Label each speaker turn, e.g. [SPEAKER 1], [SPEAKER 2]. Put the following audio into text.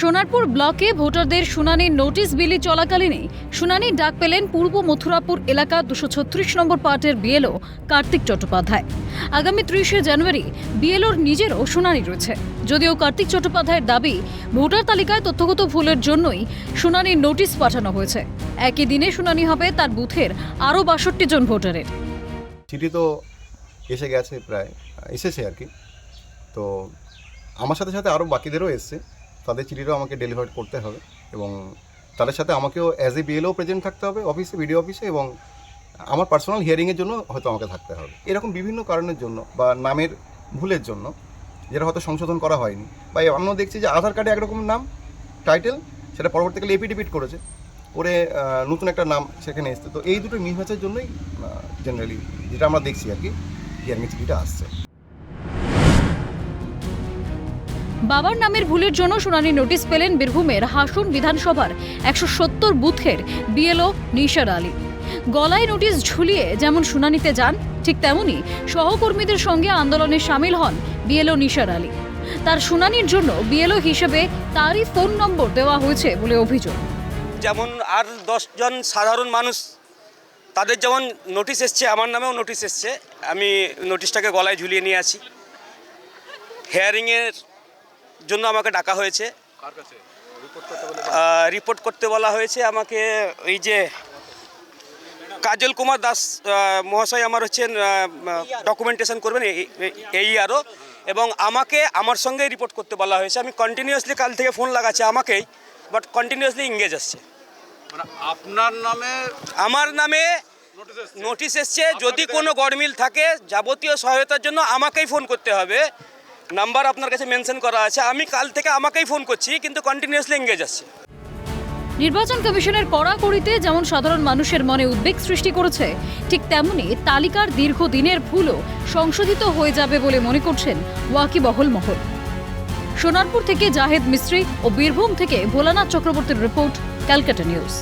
[SPEAKER 1] সোনারপুর ব্লকে ভোটারদের শুনানির নোটিশ বিলি চলাকালীনই শুনানির ডাক পেলেন পূর্ব মথুরাপুর এলাকা দুশো ছত্রিশ নম্বর পার্টের বিএলও কার্তিক চট্টোপাধ্যায়। আগামী ত্রিশে জানুয়ারি বিএলওর নিজেরও শুনানি রয়েছে। যদিও কার্তিক চট্টোপাধ্যায়ের দাবি, ভোটার তালিকায় তথ্যগত ভুলের জন্যই শুনানির নোটিশ পাঠানো হয়েছে। একই দিনে শুনানি হবে তার বুথের আরও বাষট্টি জন ভোটারের।
[SPEAKER 2] চিঠি তো এসে গেছে প্রায়, এসেছে আর কি। তো আমার সাথে সাথে আরও বাকিদেরও এসছে। তাদের চিঠিটাও আমাকে ডেলিভার করতে হবে এবং তাদের সাথে আমাকেও অ্যাজ এ বিএলও প্রেজেন্ট থাকতে হবে অফিসে বিডিও অফিসে এবং আমার পার্সোনাল হিয়ারিংয়ের জন্য হয়তো আমাকে থাকতে হবে। এরকম বিভিন্ন কারণের জন্য বা নামের ভুলের জন্য, যেটা হয়তো সংশোধন করা হয়নি বা অন্য দেখছি যে আধার কার্ডে একরকম নাম টাইটেল সেটা পরবর্তীকালে এপিডিপিট করেছে, করে নতুন একটা নাম সেখানে এসছে। তো এই দুটো মিসম্যাচের জন্যই জেনারেলি যেটা আমরা দেখছি আর কি হিয়ারিং চিঠিটা আসছে।
[SPEAKER 1] বাবার নামের ভুলের জন্য শুনানি নোটিশ পেলেন বীরভূমের হাসুন বিধানসভার একশো সত্তর বুথের বিএলও নিশার আলী। গলায় নোটিশ ঝুলিয়ে যেমন শুনানিতে যান, ঠিক তেমনি সহকর্মীদের সঙ্গে আন্দোলনে সামিল হন বিএলও নিশার আলী। তার শুনানির জন্য বিএলও হিসেবে তারই ফোন নম্বর দেওয়া হয়েছে বলে অভিযোগ।
[SPEAKER 3] যেমন আর দশজন সাধারণ মানুষ, তাদের যেমন নোটিশ এসছে, আমার নামেও নোটিশ এসছে, আমি নোটিশটাকে গলায় ঝুলিয়ে নিয়ে আছি হেয়ারিংয়ের জন্য আমাকে ডাকা হয়েছে। রিপোর্ট করতে বলা হয়েছে আমাকে এই যে কাজল কুমার দাস মহাশয় আমার হচ্ছেন ডকুমেন্টেশন করবেন এই- আরও। এবং আমাকে আমার সঙ্গেই রিপোর্ট করতে বলা হয়েছে। আমি কন্টিনিউয়াসলি কাল থেকে ফোন লাগাচ্ছি আমাকেই বাট কন্টিনিউয়াসলি ইংগেজ আসছে।
[SPEAKER 4] মানে আপনার নামে
[SPEAKER 3] আমার নামে নোটিশ এসছে? যদি কোনো গড়মিল থাকে যাবতীয় সহায়তার জন্য আমাকেই ফোন করতে হবে। নাম্বার আপনার কাছে মেনশন করা আছে। আমি কাল থেকে আমাকেই ফোন করছি, কিন্তু কন্টিনিউয়াসলি এঙ্গেজ আসছে
[SPEAKER 1] নির্বাচন কমিশনের কড়াকড়িতে যেমন সাধারণ মানুষের মনে উদ্বেগ সৃষ্টি করেছে, ঠিক তেমনি তালিকার দীর্ঘদিনের ভুলও সংশোধিত হয়ে যাবে বলে মনে করছেন ওয়াকিবহল মহল। সোনারপুর থেকে জাহেদ মিস্ত্রি ও বীরভূম থেকে ভোলানাথ চক্রবর্তীর রিপোর্ট, ক্যালকাটা নিউজ।